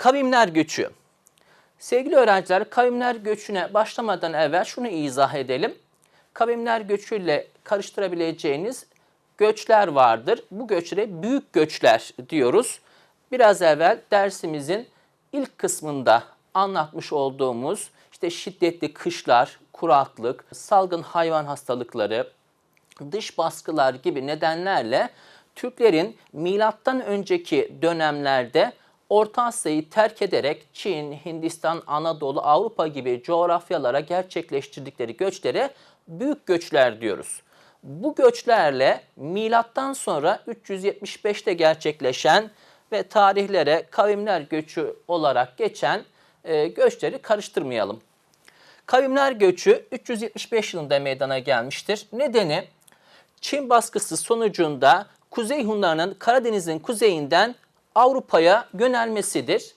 Kavimler göçü. Sevgili öğrenciler, kavimler göçüne başlamadan evvel şunu izah edelim. Kavimler göçüyle karıştırabileceğiniz göçler vardır. Bu göçlere büyük göçler diyoruz. Biraz evvel dersimizin ilk kısmında anlatmış olduğumuz işte şiddetli kışlar, kuraklık, salgın hayvan hastalıkları, dış baskılar gibi nedenlerle Türklerin milattan önceki dönemlerde Orta Asya'yı terk ederek Çin, Hindistan, Anadolu, Avrupa gibi coğrafyalara gerçekleştirdikleri göçlere büyük göçler diyoruz. Bu göçlerle milattan sonra 375'te gerçekleşen ve tarihlere kavimler göçü olarak geçen e, göçleri karıştırmayalım. Kavimler göçü 375 yılında meydana gelmiştir. Nedeni Çin baskısı sonucunda Kuzey Hunlarının Karadeniz'in kuzeyinden Avrupa'ya yönelmesidir.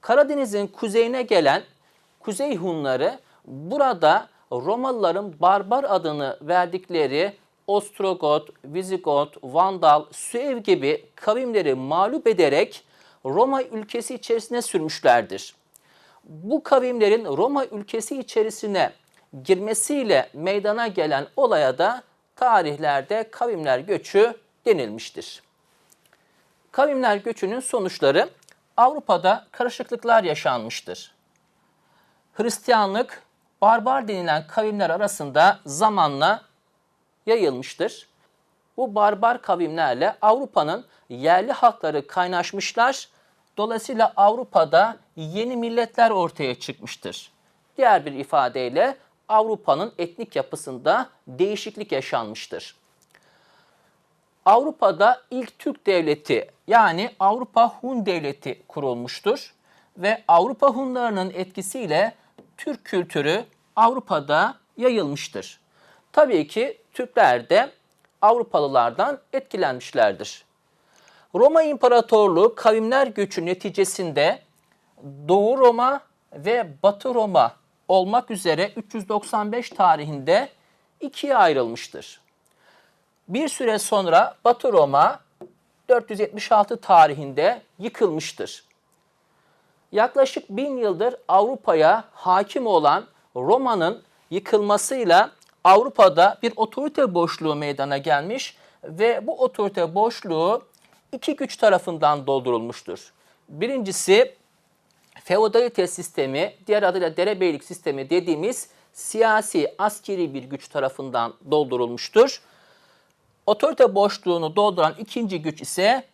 Karadeniz'in kuzeyine gelen Kuzey Hunları burada Romalıların barbar adını verdikleri Ostrogot, Visigot, Vandal, Süev gibi kavimleri mağlup ederek Roma ülkesi içerisine sürmüşlerdir bu kavimlerin Roma ülkesi içerisine girmesiyle meydana gelen olaya da tarihlerde kavimler göçü denilmiştir. Kavimler göçünün sonuçları Avrupa'da karışıklıklar yaşanmıştır. Hristiyanlık barbar denilen kavimler arasında zamanla yayılmıştır. Bu barbar kavimlerle Avrupa'nın yerli halkları kaynaşmışlar. Dolayısıyla Avrupa'da yeni milletler ortaya çıkmıştır. Diğer bir ifadeyle Avrupa'nın etnik yapısında değişiklik yaşanmıştır. Avrupa'da ilk Türk devleti yani Avrupa Hun devleti kurulmuştur ve Avrupa Hunlarının etkisiyle Türk kültürü Avrupa'da yayılmıştır. Tabii ki Türkler de Avrupalılardan etkilenmişlerdir. Roma İmparatorluğu kavimler göçü neticesinde Doğu Roma ve Batı Roma olmak üzere 395 tarihinde ikiye ayrılmıştır. Bir süre sonra Batı Roma 476 tarihinde yıkılmıştır. Yaklaşık bin yıldır Avrupa'ya hakim olan Roma'nın yıkılmasıyla Avrupa'da bir otorite boşluğu meydana gelmiş ve bu otorite boşluğu iki güç tarafından doldurulmuştur. Birincisi feodalite sistemi, diğer adıyla derebeylik sistemi dediğimiz siyasi, askeri bir güç tarafından doldurulmuştur. Otorite boşluğunu dolduran ikinci güç ise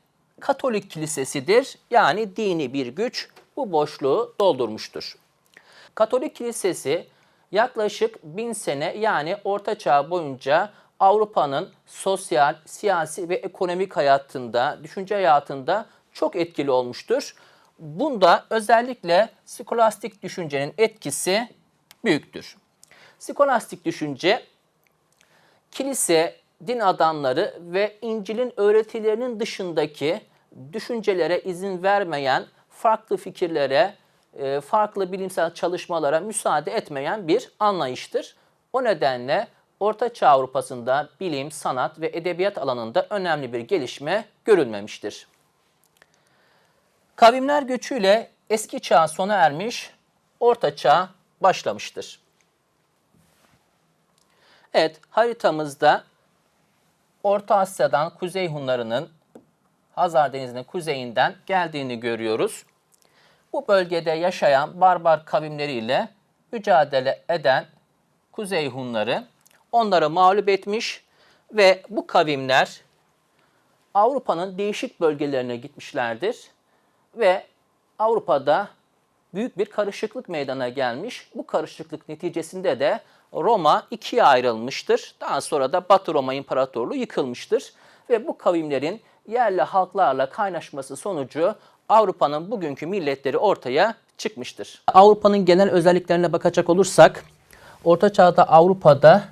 Katolik kilisesidir. Yani dini bir güç bu boşluğu doldurmuştur. Katolik kilisesi yaklaşık bin sene yani Orta Çağ boyunca Avrupa'nın sosyal, siyasi ve ekonomik hayatında, düşünce hayatında çok etkili olmuştur. Bunda özellikle skolastik düşüncenin etkisi büyüktür. Skolastik düşünce kilise, din adamları ve İncil'in öğretilerinin dışındaki düşüncelere izin vermeyen, farklı fikirlere, e, farklı bilimsel çalışmalara müsaade etmeyen bir anlayıştır. O nedenle Orta Çağ Avrupa'sında bilim, sanat ve edebiyat alanında önemli bir gelişme görülmemiştir. Kavimler göçüyle eski çağ sona ermiş, orta çağ başlamıştır. Evet, haritamızda Orta Asya'dan Kuzey Hunlarının Hazar Denizi'nin kuzeyinden geldiğini görüyoruz. Bu bölgede yaşayan barbar kavimleriyle mücadele eden Kuzey Hunları onları mağlup etmiş ve bu kavimler Avrupa'nın değişik bölgelerine gitmişlerdir ve Avrupa'da büyük bir karışıklık meydana gelmiş. Bu karışıklık neticesinde de Roma ikiye ayrılmıştır. Daha sonra da Batı Roma İmparatorluğu yıkılmıştır. Ve bu kavimlerin yerli halklarla kaynaşması sonucu Avrupa'nın bugünkü milletleri ortaya çıkmıştır. Avrupa'nın genel özelliklerine bakacak olursak, Orta Çağ'da Avrupa'da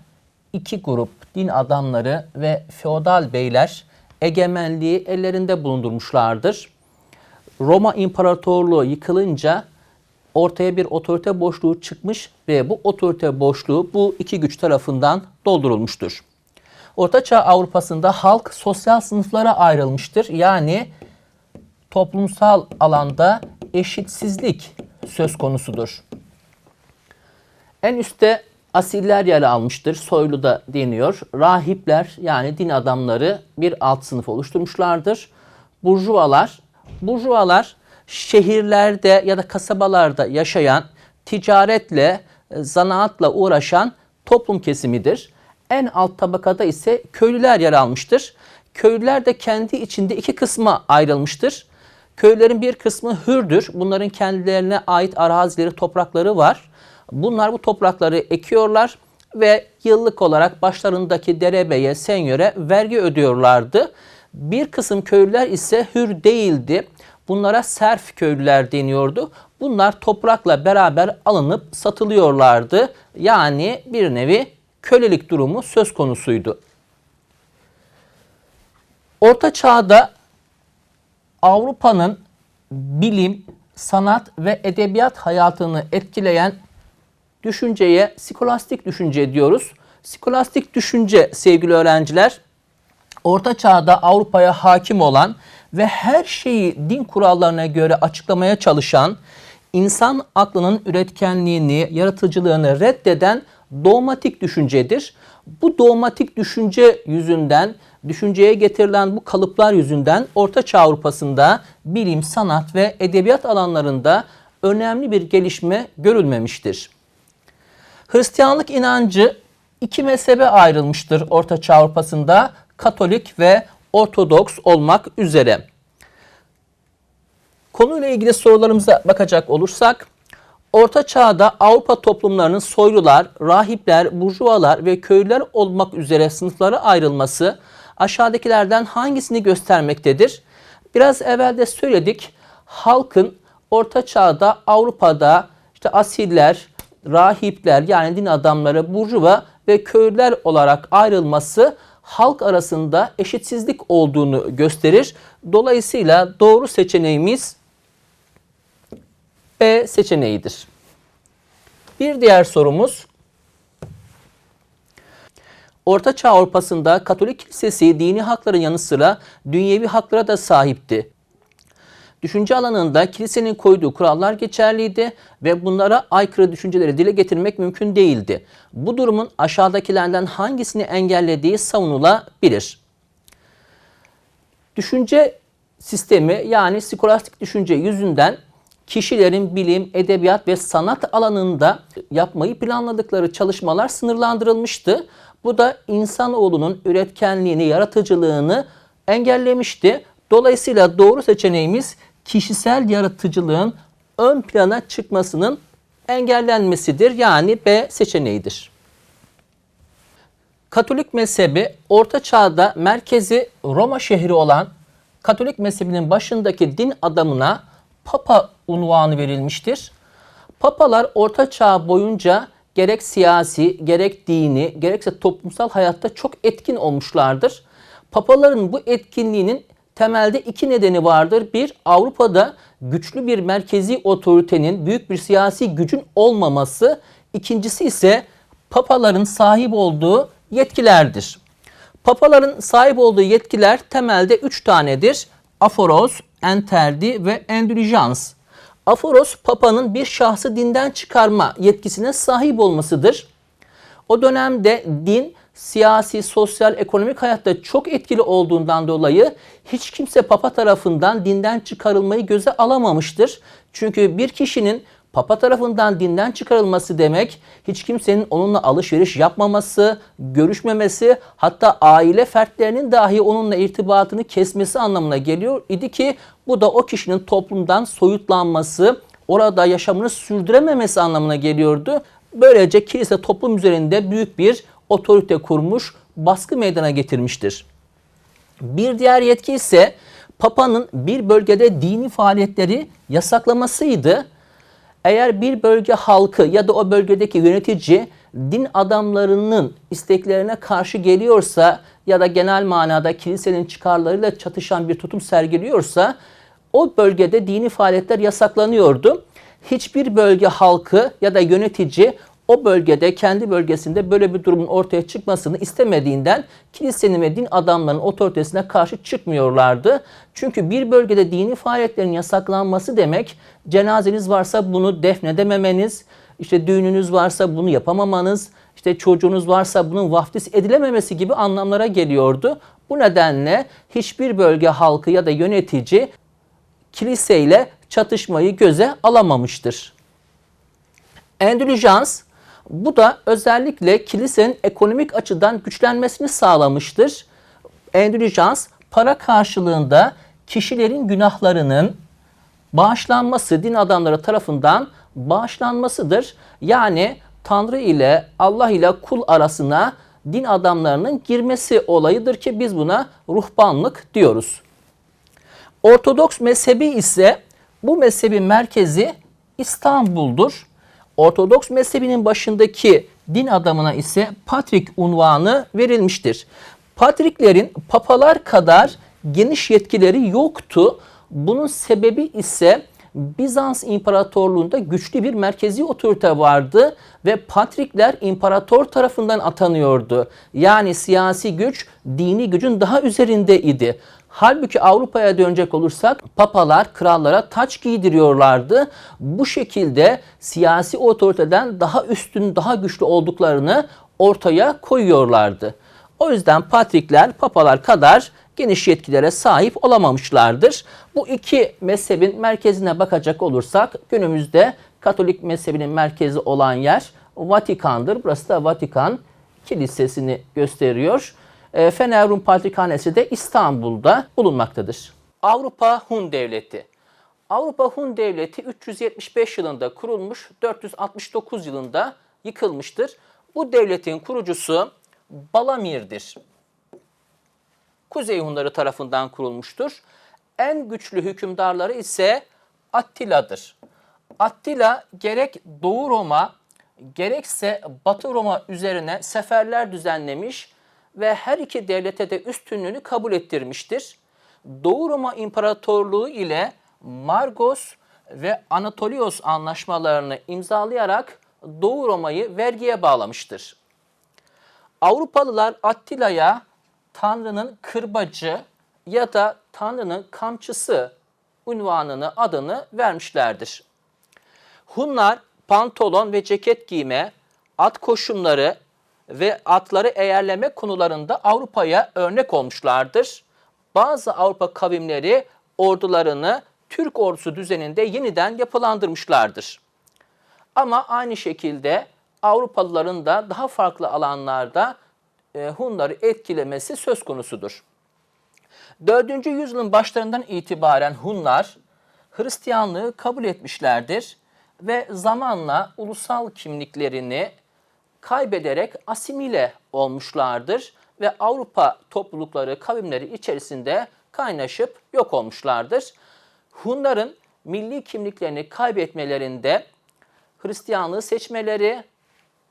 iki grup din adamları ve feodal beyler egemenliği ellerinde bulundurmuşlardır. Roma İmparatorluğu yıkılınca ortaya bir otorite boşluğu çıkmış ve bu otorite boşluğu bu iki güç tarafından doldurulmuştur. Ortaçağ Avrupa'sında halk sosyal sınıflara ayrılmıştır. Yani toplumsal alanda eşitsizlik söz konusudur. En üstte asiller yer almıştır. Soylu da deniyor. Rahipler yani din adamları bir alt sınıf oluşturmuşlardır. Burjuvalar, burjuvalar şehirlerde ya da kasabalarda yaşayan, ticaretle, e, zanaatla uğraşan toplum kesimidir. En alt tabakada ise köylüler yer almıştır. Köylüler de kendi içinde iki kısma ayrılmıştır. Köylerin bir kısmı hürdür. Bunların kendilerine ait arazileri, toprakları var. Bunlar bu toprakları ekiyorlar ve yıllık olarak başlarındaki derebeye, senyöre vergi ödüyorlardı. Bir kısım köylüler ise hür değildi. Bunlara serf köylüler deniyordu. Bunlar toprakla beraber alınıp satılıyorlardı. Yani bir nevi kölelik durumu söz konusuydu. Orta Çağ'da Avrupa'nın bilim, sanat ve edebiyat hayatını etkileyen düşünceye skolastik düşünce diyoruz. Skolastik düşünce sevgili öğrenciler, Orta Çağ'da Avrupa'ya hakim olan ve her şeyi din kurallarına göre açıklamaya çalışan, insan aklının üretkenliğini, yaratıcılığını reddeden dogmatik düşüncedir. Bu dogmatik düşünce yüzünden, düşünceye getirilen bu kalıplar yüzünden Orta Çağ Avrupa'sında bilim, sanat ve edebiyat alanlarında önemli bir gelişme görülmemiştir. Hristiyanlık inancı iki mezhebe ayrılmıştır Orta Çağ Avrupa'sında Katolik ve Ortodoks olmak üzere. Konuyla ilgili sorularımıza bakacak olursak, Orta Çağ'da Avrupa toplumlarının soylular, rahipler, burjuvalar ve köylüler olmak üzere sınıflara ayrılması aşağıdakilerden hangisini göstermektedir? Biraz evvel de söyledik. Halkın Orta Çağ'da Avrupa'da işte asiller, rahipler yani din adamları, burjuva ve köylüler olarak ayrılması halk arasında eşitsizlik olduğunu gösterir. Dolayısıyla doğru seçeneğimiz B seçeneğidir. Bir diğer sorumuz Orta Çağ Avrupa'sında Katolik Kilisesi dini hakların yanı sıra dünyevi haklara da sahipti. Düşünce alanında kilisenin koyduğu kurallar geçerliydi ve bunlara aykırı düşünceleri dile getirmek mümkün değildi. Bu durumun aşağıdakilerden hangisini engellediği savunulabilir. Düşünce sistemi yani skolastik düşünce yüzünden kişilerin bilim, edebiyat ve sanat alanında yapmayı planladıkları çalışmalar sınırlandırılmıştı. Bu da insanoğlunun üretkenliğini, yaratıcılığını engellemişti. Dolayısıyla doğru seçeneğimiz kişisel yaratıcılığın ön plana çıkmasının engellenmesidir. Yani B seçeneğidir. Katolik mezhebi Orta Çağ'da merkezi Roma şehri olan Katolik mezhebinin başındaki din adamına Papa unvanı verilmiştir. Papalar Orta Çağ boyunca gerek siyasi, gerek dini, gerekse toplumsal hayatta çok etkin olmuşlardır. Papaların bu etkinliğinin temelde iki nedeni vardır. Bir, Avrupa'da güçlü bir merkezi otoritenin, büyük bir siyasi gücün olmaması. İkincisi ise papaların sahip olduğu yetkilerdir. Papaların sahip olduğu yetkiler temelde üç tanedir. Aforos, enterdi ve endülijans. Aforos, papanın bir şahsı dinden çıkarma yetkisine sahip olmasıdır. O dönemde din siyasi, sosyal, ekonomik hayatta çok etkili olduğundan dolayı hiç kimse papa tarafından dinden çıkarılmayı göze alamamıştır. Çünkü bir kişinin Papa tarafından dinden çıkarılması demek hiç kimsenin onunla alışveriş yapmaması, görüşmemesi hatta aile fertlerinin dahi onunla irtibatını kesmesi anlamına geliyor idi ki bu da o kişinin toplumdan soyutlanması, orada yaşamını sürdürememesi anlamına geliyordu. Böylece kilise toplum üzerinde büyük bir otorite kurmuş, baskı meydana getirmiştir. Bir diğer yetki ise Papa'nın bir bölgede dini faaliyetleri yasaklamasıydı. Eğer bir bölge halkı ya da o bölgedeki yönetici din adamlarının isteklerine karşı geliyorsa ya da genel manada kilisenin çıkarlarıyla çatışan bir tutum sergiliyorsa o bölgede dini faaliyetler yasaklanıyordu. Hiçbir bölge halkı ya da yönetici o bölgede kendi bölgesinde böyle bir durumun ortaya çıkmasını istemediğinden kilisenin ve din adamlarının otoritesine karşı çıkmıyorlardı. Çünkü bir bölgede dini faaliyetlerin yasaklanması demek cenazeniz varsa bunu defnedememeniz, işte düğününüz varsa bunu yapamamanız, işte çocuğunuz varsa bunun vaftiz edilememesi gibi anlamlara geliyordu. Bu nedenle hiçbir bölge halkı ya da yönetici kiliseyle çatışmayı göze alamamıştır. Endülijans bu da özellikle kilisenin ekonomik açıdan güçlenmesini sağlamıştır. Endülijans para karşılığında kişilerin günahlarının bağışlanması din adamları tarafından bağışlanmasıdır. Yani Tanrı ile Allah ile kul arasına din adamlarının girmesi olayıdır ki biz buna ruhbanlık diyoruz. Ortodoks mezhebi ise bu mezhebin merkezi İstanbul'dur. Ortodoks mezhebinin başındaki din adamına ise Patrik unvanı verilmiştir. Patriklerin papalar kadar geniş yetkileri yoktu. Bunun sebebi ise Bizans İmparatorluğu'nda güçlü bir merkezi otorite vardı ve patrikler imparator tarafından atanıyordu. Yani siyasi güç dini gücün daha üzerindeydi. Halbuki Avrupa'ya dönecek olursak papalar krallara taç giydiriyorlardı. Bu şekilde siyasi otoriteden daha üstün, daha güçlü olduklarını ortaya koyuyorlardı. O yüzden patrikler papalar kadar geniş yetkilere sahip olamamışlardır. Bu iki mezhebin merkezine bakacak olursak günümüzde Katolik mezhebinin merkezi olan yer Vatikan'dır. Burası da Vatikan Kilisesi'ni gösteriyor. E, Fener Patrikhanesi de İstanbul'da bulunmaktadır. Avrupa Hun Devleti Avrupa Hun Devleti 375 yılında kurulmuş, 469 yılında yıkılmıştır. Bu devletin kurucusu Balamir'dir. Kuzey Hunları tarafından kurulmuştur. En güçlü hükümdarları ise Attila'dır. Attila gerek Doğu Roma gerekse Batı Roma üzerine seferler düzenlemiş ve her iki devlete de üstünlüğünü kabul ettirmiştir. Doğu Roma İmparatorluğu ile Margos ve Anatolios anlaşmalarını imzalayarak Doğu Roma'yı vergiye bağlamıştır. Avrupalılar Attila'ya Tanrı'nın kırbacı ya da Tanrı'nın kamçısı unvanını, adını vermişlerdir. Hunlar pantolon ve ceket giyme, at koşumları ve atları eğerleme konularında Avrupa'ya örnek olmuşlardır. Bazı Avrupa kavimleri ordularını Türk ordusu düzeninde yeniden yapılandırmışlardır. Ama aynı şekilde Avrupalıların da daha farklı alanlarda e, Hunları etkilemesi söz konusudur. 4. yüzyılın başlarından itibaren Hunlar Hristiyanlığı kabul etmişlerdir ve zamanla ulusal kimliklerini kaybederek asimile olmuşlardır ve Avrupa toplulukları, kavimleri içerisinde kaynaşıp yok olmuşlardır. Hunların milli kimliklerini kaybetmelerinde Hristiyanlığı seçmeleri,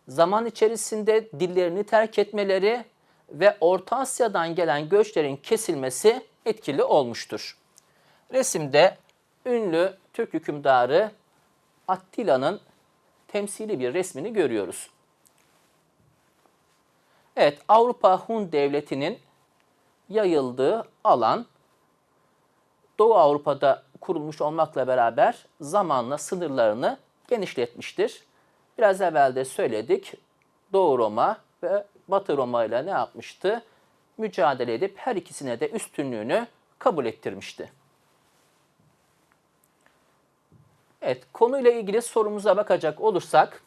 zaman içerisinde dillerini terk etmeleri ve Orta Asya'dan gelen göçlerin kesilmesi etkili olmuştur. Resimde ünlü Türk hükümdarı Attila'nın temsili bir resmini görüyoruz. Evet, Avrupa Hun Devleti'nin yayıldığı alan Doğu Avrupa'da kurulmuş olmakla beraber zamanla sınırlarını genişletmiştir. Biraz evvel de söyledik. Doğu Roma ve Batı Roma ile ne yapmıştı? Mücadele edip her ikisine de üstünlüğünü kabul ettirmişti. Evet, konuyla ilgili sorumuza bakacak olursak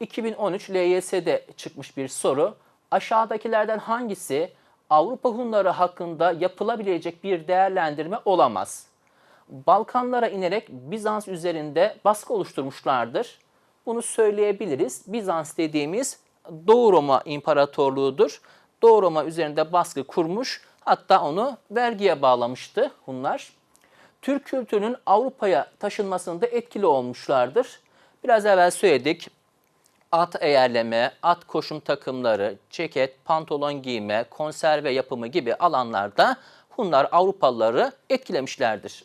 2013 LYS'de çıkmış bir soru. Aşağıdakilerden hangisi Avrupa Hunları hakkında yapılabilecek bir değerlendirme olamaz? Balkanlara inerek Bizans üzerinde baskı oluşturmuşlardır. Bunu söyleyebiliriz. Bizans dediğimiz Doğu Roma İmparatorluğu'dur. Doğu Roma üzerinde baskı kurmuş, hatta onu vergiye bağlamıştı Hunlar. Türk kültürünün Avrupa'ya taşınmasında etkili olmuşlardır. Biraz evvel söyledik. At eğerleme, at koşum takımları, ceket, pantolon giyme, konserve yapımı gibi alanlarda Hunlar Avrupalıları etkilemişlerdir.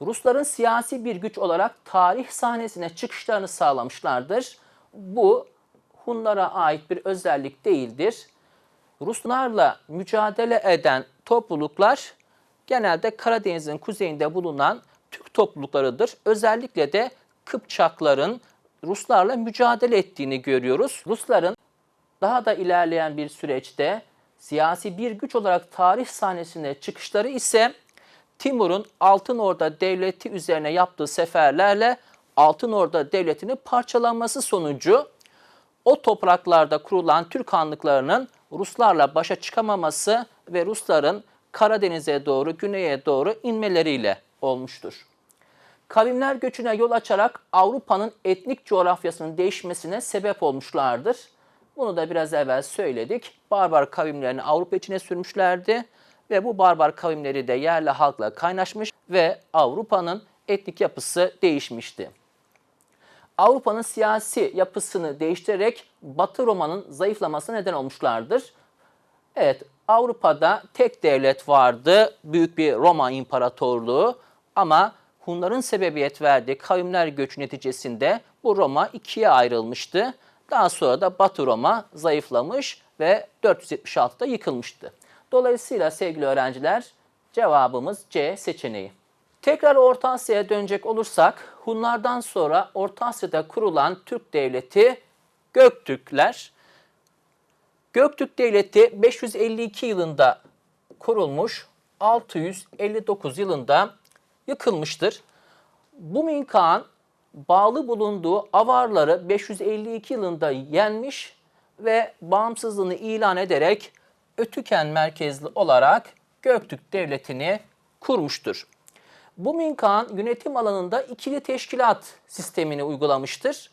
Rusların siyasi bir güç olarak tarih sahnesine çıkışlarını sağlamışlardır. bu Hunlara ait bir özellik değildir. Ruslarla mücadele eden topluluklar genelde Karadeniz'in kuzeyinde bulunan Türk topluluklarıdır. Özellikle de Kıpçakların Ruslarla mücadele ettiğini görüyoruz. Rusların daha da ilerleyen bir süreçte siyasi bir güç olarak tarih sahnesine çıkışları ise Timur'un Altın Orda Devleti üzerine yaptığı seferlerle Altın Orda Devleti'nin parçalanması sonucu o topraklarda kurulan Türk hanlıklarının Ruslarla başa çıkamaması ve Rusların Karadeniz'e doğru, güneye doğru inmeleriyle olmuştur. Kavimler göçüne yol açarak Avrupa'nın etnik coğrafyasının değişmesine sebep olmuşlardır. Bunu da biraz evvel söyledik. Barbar kavimlerini Avrupa içine sürmüşlerdi ve bu barbar kavimleri de yerli halkla kaynaşmış ve Avrupa'nın etnik yapısı değişmişti. Avrupa'nın siyasi yapısını değiştirerek Batı Roma'nın zayıflamasına neden olmuşlardır. Evet, Avrupa'da tek devlet vardı, büyük bir Roma İmparatorluğu ama Hunların sebebiyet verdiği kavimler göçü neticesinde bu Roma ikiye ayrılmıştı. Daha sonra da Batı Roma zayıflamış ve 476'da yıkılmıştı. Dolayısıyla sevgili öğrenciler cevabımız C seçeneği. Tekrar Orta Asya'ya dönecek olursak Hunlardan sonra Orta Asya'da kurulan Türk devleti Göktürkler. Göktürk devleti 552 yılında kurulmuş, 659 yılında yıkılmıştır. Bu Minkan bağlı bulunduğu Avarları 552 yılında yenmiş ve bağımsızlığını ilan ederek Ötüken merkezli olarak Göktürk Devleti'ni kurmuştur. Bu Minkan yönetim alanında ikili teşkilat sistemini uygulamıştır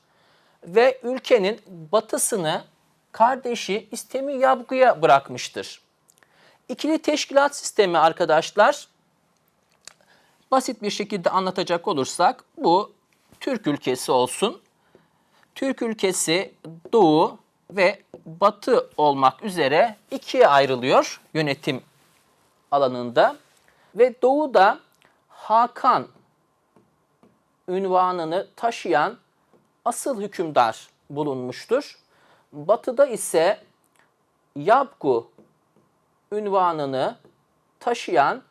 ve ülkenin batısını kardeşi İstemi Yabgu'ya bırakmıştır. İkili teşkilat sistemi arkadaşlar basit bir şekilde anlatacak olursak bu Türk ülkesi olsun. Türk ülkesi doğu ve batı olmak üzere ikiye ayrılıyor yönetim alanında. Ve doğuda Hakan ünvanını taşıyan asıl hükümdar bulunmuştur. Batıda ise Yabgu ünvanını taşıyan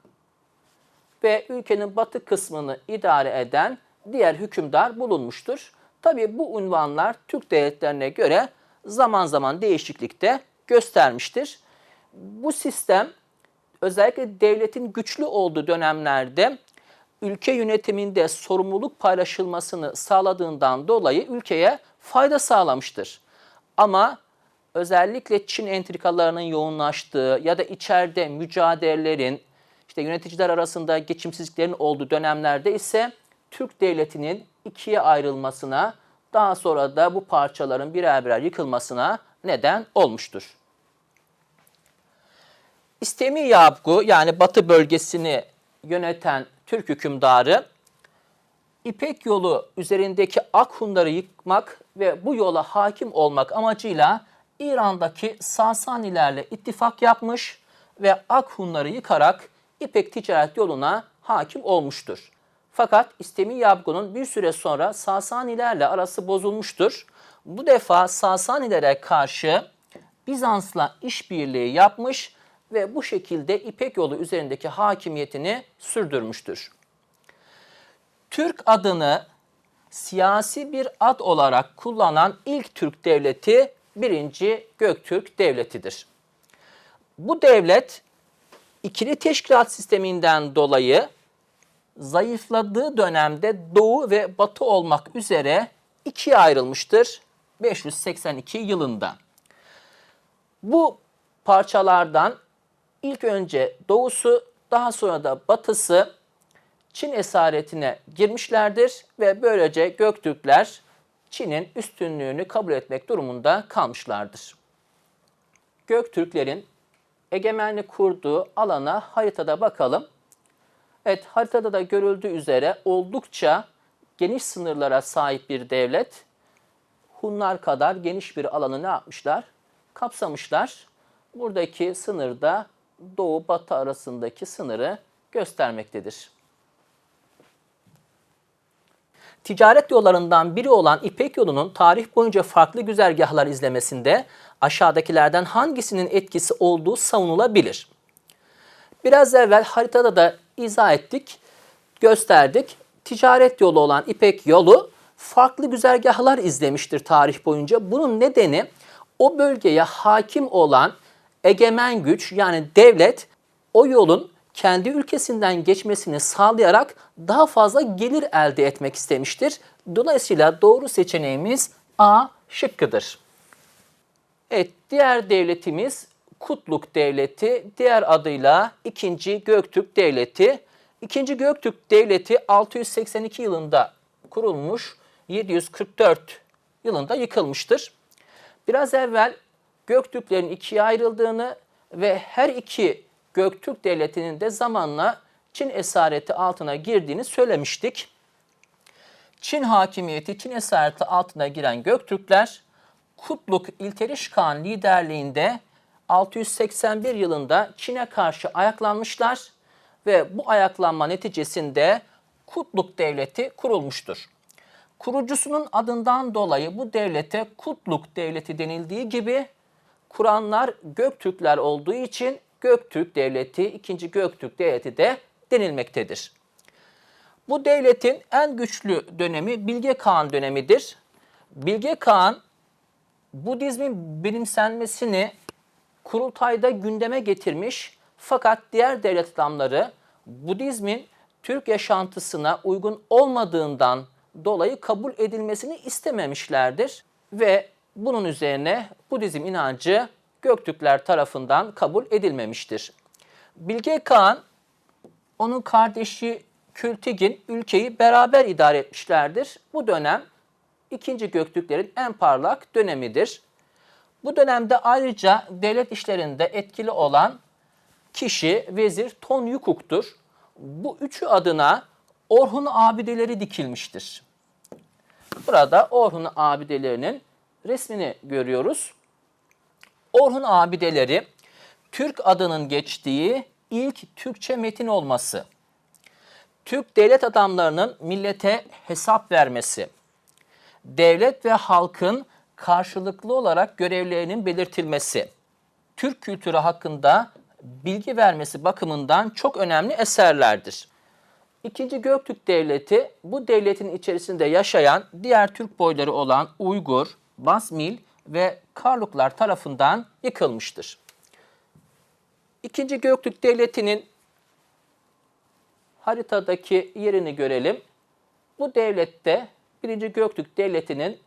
ve ülkenin batı kısmını idare eden diğer hükümdar bulunmuştur. Tabi bu unvanlar Türk devletlerine göre zaman zaman değişiklikte göstermiştir. Bu sistem özellikle devletin güçlü olduğu dönemlerde ülke yönetiminde sorumluluk paylaşılmasını sağladığından dolayı ülkeye fayda sağlamıştır. Ama özellikle Çin entrikalarının yoğunlaştığı ya da içeride mücadelelerin, işte yöneticiler arasında geçimsizliklerin olduğu dönemlerde ise Türk devletinin ikiye ayrılmasına, daha sonra da bu parçaların birer birer yıkılmasına neden olmuştur. İstemi Yabgu yani Batı bölgesini yöneten Türk hükümdarı İpek yolu üzerindeki Akhunları yıkmak ve bu yola hakim olmak amacıyla İran'daki Sasanilerle ittifak yapmış ve Akhunları yıkarak İpek ticaret yoluna hakim olmuştur. Fakat İstemi Yabgu'nun bir süre sonra Sasanilerle arası bozulmuştur. Bu defa Sasanilere karşı Bizans'la işbirliği yapmış ve bu şekilde İpek yolu üzerindeki hakimiyetini sürdürmüştür. Türk adını siyasi bir ad olarak kullanan ilk Türk devleti 1. Göktürk Devleti'dir. Bu devlet ikili teşkilat sisteminden dolayı zayıfladığı dönemde Doğu ve Batı olmak üzere ikiye ayrılmıştır 582 yılında. Bu parçalardan ilk önce doğusu daha sonra da batısı Çin esaretine girmişlerdir ve böylece Göktürkler Çin'in üstünlüğünü kabul etmek durumunda kalmışlardır. Göktürklerin egemenlik kurduğu alana haritada bakalım. Evet haritada da görüldüğü üzere oldukça geniş sınırlara sahip bir devlet. Hunlar kadar geniş bir alanı ne yapmışlar? Kapsamışlar. Buradaki sınırda doğu batı arasındaki sınırı göstermektedir. Ticaret yollarından biri olan İpek yolunun tarih boyunca farklı güzergahlar izlemesinde aşağıdakilerden hangisinin etkisi olduğu savunulabilir. Biraz evvel haritada da izah ettik, gösterdik. Ticaret yolu olan İpek yolu farklı güzergahlar izlemiştir tarih boyunca. Bunun nedeni o bölgeye hakim olan egemen güç yani devlet o yolun kendi ülkesinden geçmesini sağlayarak daha fazla gelir elde etmek istemiştir. Dolayısıyla doğru seçeneğimiz A şıkkıdır. Evet, diğer devletimiz Kutluk Devleti, diğer adıyla 2. Göktürk Devleti. 2. Göktürk Devleti 682 yılında kurulmuş, 744 yılında yıkılmıştır. Biraz evvel Göktürklerin ikiye ayrıldığını ve her iki Göktürk Devleti'nin de zamanla Çin esareti altına girdiğini söylemiştik. Çin hakimiyeti, Çin esareti altına giren Göktürkler Kutluk İlteriş Kağan liderliğinde 681 yılında Çin'e karşı ayaklanmışlar ve bu ayaklanma neticesinde Kutluk Devleti kurulmuştur. Kurucusunun adından dolayı bu devlete Kutluk Devleti denildiği gibi kuranlar Göktürkler olduğu için Göktürk Devleti, 2. Göktürk Devleti de denilmektedir. Bu devletin en güçlü dönemi Bilge Kağan dönemidir. Bilge Kağan Budizmin benimsenmesini kurultayda gündeme getirmiş fakat diğer devlet adamları Budizmin Türk yaşantısına uygun olmadığından dolayı kabul edilmesini istememişlerdir ve bunun üzerine Budizm inancı Göktürkler tarafından kabul edilmemiştir. Bilge Kağan, onun kardeşi Kültigin ülkeyi beraber idare etmişlerdir. Bu dönem 2. Göktürklerin en parlak dönemidir. Bu dönemde ayrıca devlet işlerinde etkili olan kişi vezir Ton Yukuk'tur. Bu üçü adına Orhun abideleri dikilmiştir. Burada Orhun abidelerinin resmini görüyoruz. Orhun abideleri Türk adının geçtiği ilk Türkçe metin olması, Türk devlet adamlarının millete hesap vermesi, devlet ve halkın karşılıklı olarak görevlerinin belirtilmesi, Türk kültürü hakkında bilgi vermesi bakımından çok önemli eserlerdir. İkinci Göktürk Devleti bu devletin içerisinde yaşayan diğer Türk boyları olan Uygur, Basmil ve Karluklar tarafından yıkılmıştır. İkinci Göktürk Devleti'nin haritadaki yerini görelim. Bu devlette birinci Göktürk Devleti'nin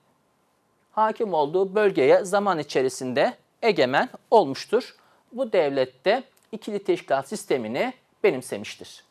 hakim olduğu bölgeye zaman içerisinde egemen olmuştur. Bu devlette ikili teşkilat sistemini benimsemiştir.